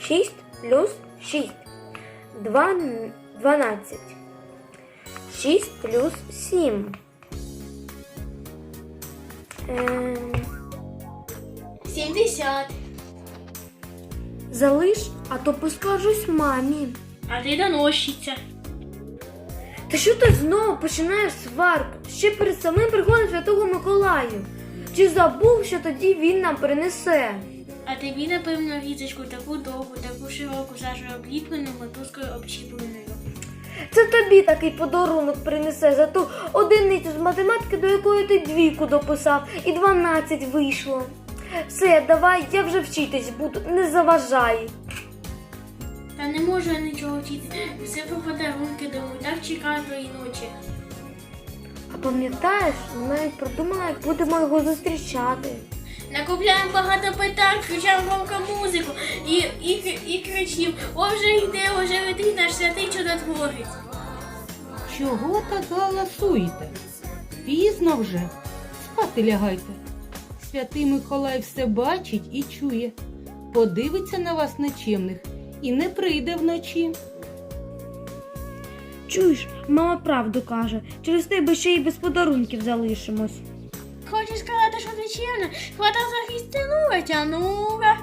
Шість плюс шість. Два, дванадцять. Шість плюс сім. Ем, 70. залиш, а то поскажусь мамі. А ти доносчиця. Та що ти знову починаєш сварку? Ще перед самим приходом Святого Миколаю. Чи забув, що тоді він нам принесе? А тобі, напевно, різочку таку довгу, таку широку, зажу обліплену мотузкою обчіпленою. Це тобі такий подарунок принесе за ту одиницю з математики, до якої ти двійку дописав, і 12 вийшло. Все, давай, я вже вчитись буду, не заважай. Не можу я нічого вчити. Все про подарунки думаю, так чекаю тої ночі. А пам'ятаєш, ми навіть придумала, як будемо його зустрічати. Накупляємо багато питань, включаємо громко музику і, і, і кричимо, о вже йде, о вже летить наш святий чудотворець. Чого так галасуєте? Пізно вже. Спати лягайте. Святий Миколай все бачить і чує. Подивиться на вас нечемних і не прийде вночі. Чуєш, мама правду каже, через тебе ще й без подарунків залишимось. Хочеш сказати, що ти чемна? Хвата за хістину тянула.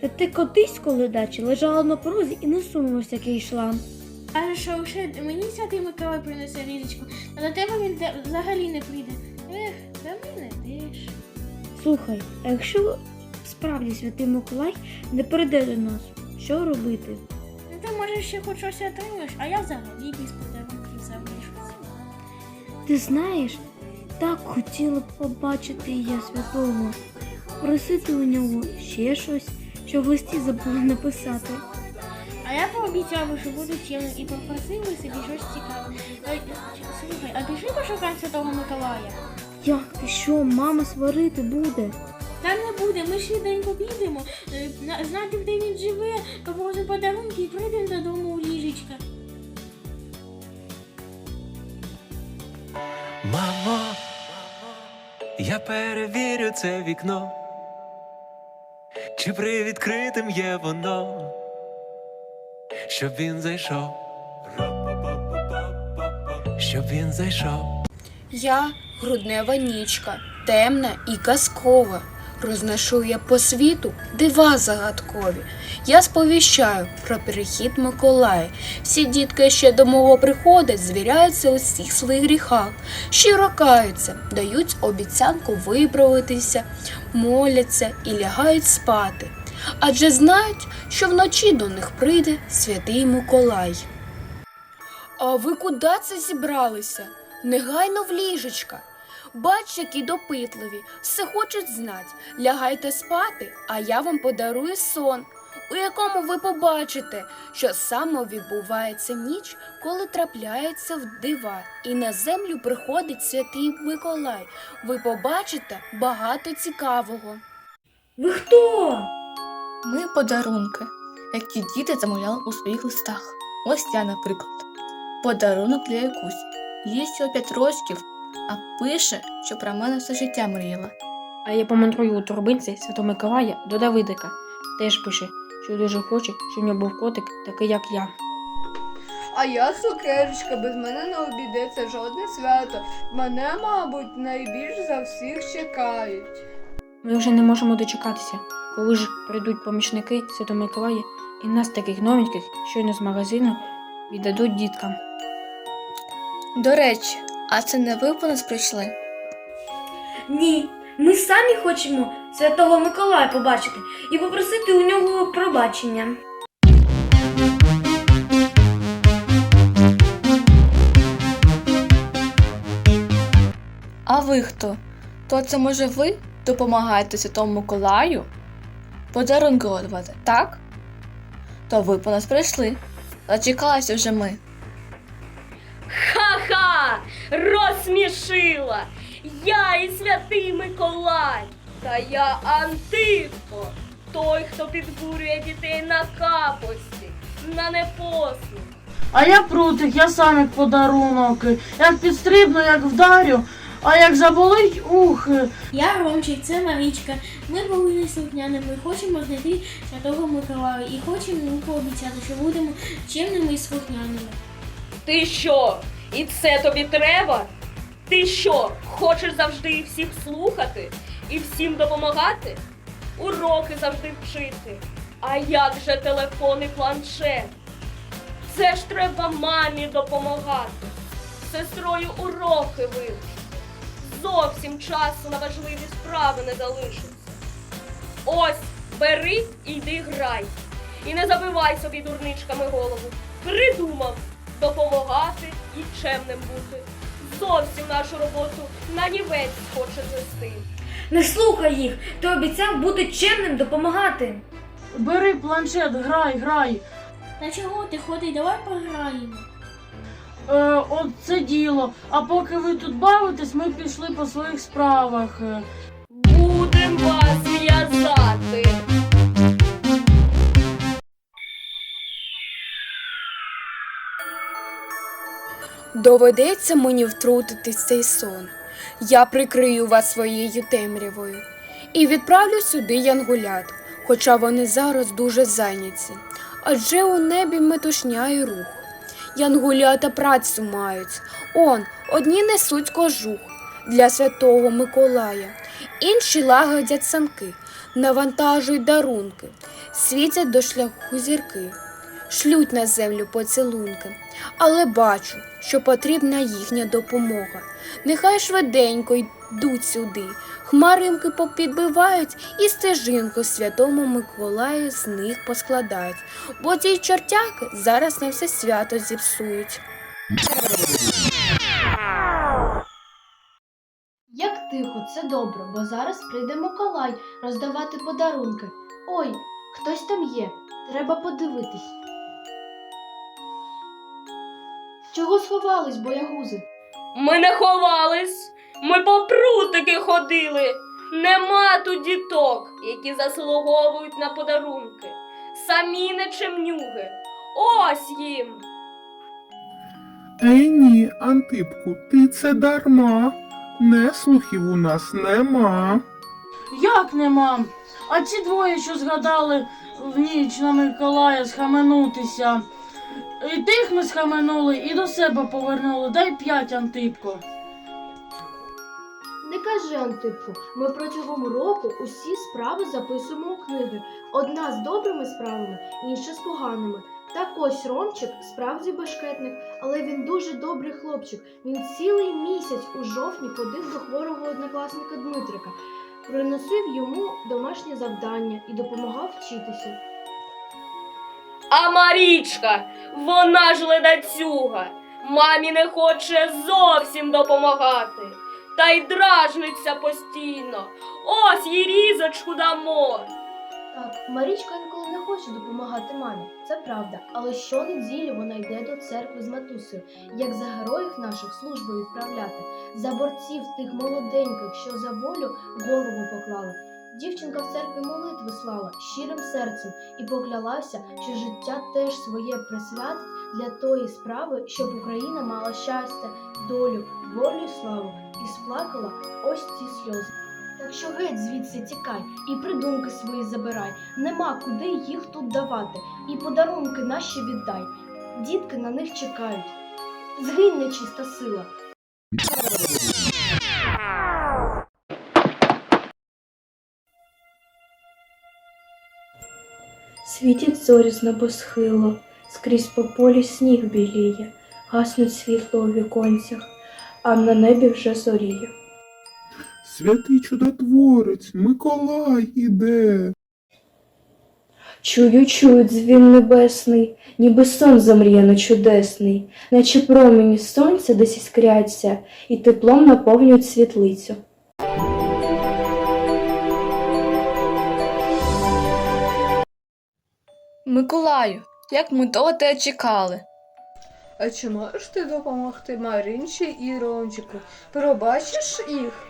Та ти котись, коли дачі лежала на порозі і не сунулася, як я йшла. Каже, що ще мені святий Миколай принесе різочку, а до тебе він взагалі не прийде. Ех, до мене теж. Слухай, а якщо справді святий Миколай не прийде до нас, що робити? Ну ти може ще хоч щось отримаєш, а я взагалі без подарунків залишуся. Ти знаєш, так хотіла б побачити я святого, просити у нього ще щось, що в листі забула написати. А я пообіцяла, що буду чемним і попросила собі щось цікаве. Е, Слухай, а пішли пошукаємо Святого Миколая? Як ти що, мама сварити буде? Та не буде, ми швиденько підемо, е, знати, де він живе, попросимо подарунки і прийдемо додому у ліжечка. Мамо, я перевірю це вікно, чи привідкритим є воно, щоб він зайшов, щоб він зайшов. Я груднева нічка, темна і казкова. Розношу я по світу дива загадкові. Я сповіщаю про перехід Миколая. Всі дітки ще до мого приходять, звіряються у всіх своїх гріхах, щиро каються, дають обіцянку виправитися, моляться і лягають спати. Адже знають, що вночі до них прийде святий Миколай. А ви куди це зібралися? Негайно в ліжечка. Бач, які допитливі, все хочуть знати. Лягайте спати, а я вам подарую сон, у якому ви побачите, що саме відбувається ніч, коли трапляється в дива, і на землю приходить святий Миколай. Ви побачите багато цікавого. Ви хто? Ми подарунки, які діти замовляли у своїх листах. Ось я, наприклад. Подарунок для якусь. Їй всього 5 років, а пише, що про мене все життя мріяла. А я помандрую у торбинці Святого Миколая до Давидика. Теж пише, що дуже хоче, щоб в нього був котик, такий як я. А я цукерочка, без мене не обійдеться жодне свято. Мене, мабуть, найбільш за всіх чекають. Ми вже не можемо дочекатися, коли ж прийдуть помічники Святого Миколая і нас таких новеньких щойно з магазину віддадуть діткам. До речі, а це не ви по нас прийшли? Ні, ми самі хочемо святого Миколая побачити і попросити у нього пробачення. А ви хто? То це може ви допомагаєте Святому Миколаю? Подарунки готувати, так? То ви по нас прийшли. Зачекалися вже ми. Ха-ха! Розсмішила! Я і святий Миколай! Та я Антипко, той, хто підбурює дітей на капості, на непослух. А я прутик, я сам як подарунок. Як підстрибну, як вдарю, а як заболить, ух. Я Ромчик, це Марічка. Ми були слухняними, хочемо знайти Святого Миколая і хочемо йому пообіцяти, що будемо чемними і слухняними. Ти що? І це тобі треба? Ти що, хочеш завжди всіх слухати і всім допомагати? Уроки завжди вчити. А як же телефон і планшет? Це ж треба мамі допомагати. Сестрою уроки вивчити. Зовсім часу на важливі справи не залишиться. Ось, бери і йди грай. І не забивай собі дурничками голову. Придумав допомагати і чемним бути. Зовсім нашу роботу на нівець хоче звести. Не слухай їх, ти обіцяв бути чемним допомагати. Бери планшет, грай, грай. На чого ти ходиш? Давай пограємо. Е, от це діло. А поки ви тут бавитесь, ми пішли по своїх справах. Будем вас в'язати. Доведеться мені втрутитись цей сон. Я прикрию вас своєю темрявою і відправлю сюди янгулят, хоча вони зараз дуже зайняті. Адже у небі метушня і рух. Янгулята працю мають. Он, одні несуть кожух для святого Миколая, інші лагодять санки, навантажують дарунки, світять до шляху зірки, шлють на землю поцілунки. Але бачу, що потрібна їхня допомога. Нехай швиденько йдуть сюди. Хмаринки попідбивають і стежинку святому Миколаю з них поскладають, бо ці чортяки зараз на все свято зіпсують. Як тихо, це добре, бо зараз прийде Миколай роздавати подарунки. Ой, хтось там є. Треба подивитись. Чого сховались, боягузи? Ми не ховались, ми по прутики ходили. Нема тут діток, які заслуговують на подарунки. Самі не чемнюги. Ось їм. Ей ні, Антипку, ти це дарма. Неслухів у нас нема. Як нема? А ці двоє, що згадали в ніч на Миколая схаменутися. І тих ми схаменули, і до себе повернули. Дай п'ять, Антипко. Не кажи, Антипку, ми протягом року усі справи записуємо у книги. Одна з добрими справами, інша з поганими. Так ось Ромчик справді башкетник, але він дуже добрий хлопчик. Він цілий місяць у жовтні ходив до хворого однокласника Дмитрика, приносив йому домашнє завдання і допомагав вчитися. А Марічка, вона ж ледацюга. Мамі не хоче зовсім допомагати. Та й дражниться постійно. Ось їй різочку дамо. Так, Марічка інколи не хоче допомагати мамі, це правда. Але щонеділі вона йде до церкви з матусею, як за героїв наших службу відправляти, за борців тих молоденьких, що за волю голову поклали. Дівчинка в церкві молитви слала щирим серцем і поклялася, що життя теж своє присвятить для тої справи, щоб Україна мала щастя, долю, волю і славу, і сплакала ось ці сльози. Так що геть звідси тікай і придумки свої забирай. Нема куди їх тут давати. І подарунки наші віддай. Дітки на них чекають. Згинь нечиста сила. Світять зорі з небосхило, скрізь по полі сніг біліє, гаснуть світло у віконцях, а на небі вже зоріє. Святий чудотворець, Миколай іде. Чую, чую дзвін небесний, ніби сон замріяно чудесний, наче промені сонця десь іскряться, і теплом наповнюють світлицю. Миколаю, як ми того те чекали. А чи можеш ти допомогти Маринчі і Ромчику? Пробачиш їх?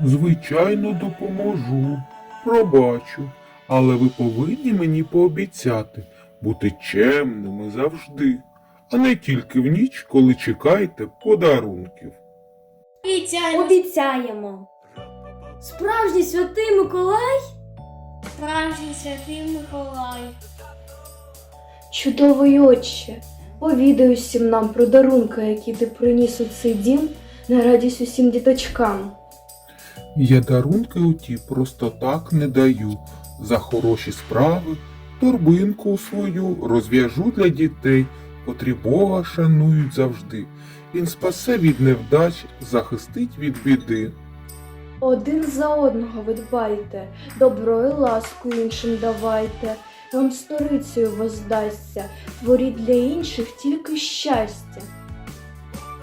Звичайно, допоможу. Пробачу. Але ви повинні мені пообіцяти. бути чемними завжди, а не тільки в ніч, коли чекаєте подарунків. Обіцяємо, Обіцяємо. Справжній святий Миколай? Справжній святий Миколай. Чудовий отче, повідай усім нам про дарунки, які ти приніс у цей дім на радість усім діточкам. Я дарунки оті просто так не даю. За хороші справи торбинку свою розв'яжу для дітей, котрі Бога шанують завжди. Він спасе від невдач, захистить від біди. Один за одного ви дбайте, добро ласку іншим давайте, вам сторицею воздасться, творіть для інших тільки щастя.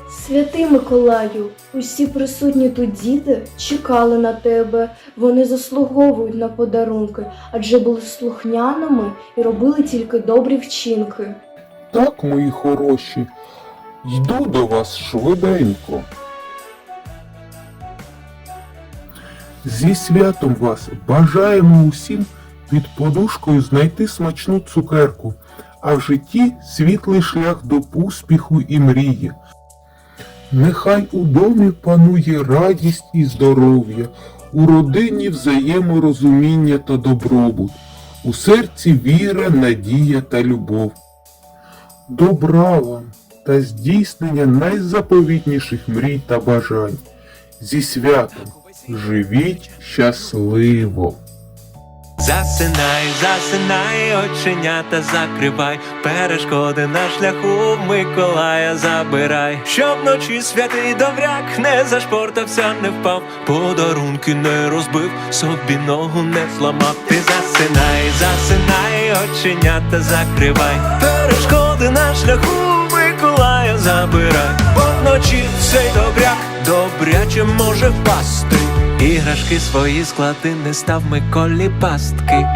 Святий Миколаю, усі присутні тут діти чекали на тебе, вони заслуговують на подарунки, адже були слухняними і робили тільки добрі вчинки. Так, мої хороші, йду до вас швиденько. Зі святом вас бажаємо усім під подушкою знайти смачну цукерку, а в житті світлий шлях до успіху і мрії. Нехай у домі панує радість і здоров'я, у родині взаєморозуміння та добробут, у серці віра, надія та любов. Добра вам та здійснення найзаповітніших мрій та бажань. Зі святом живіть щасливо! Засинай, засинай, оченята закривай, перешкоди на шляху Миколая забирай, щоб вночі святий добряк не зашпортався, не впав, подарунки не розбив, собі ногу не зламав. Ти засинай, засинай, оченята закривай, перешкоди на шляху Миколая забирай, бо вночі цей добряк добряче може впасти. Іграшки свої склади не став Миколі пастки.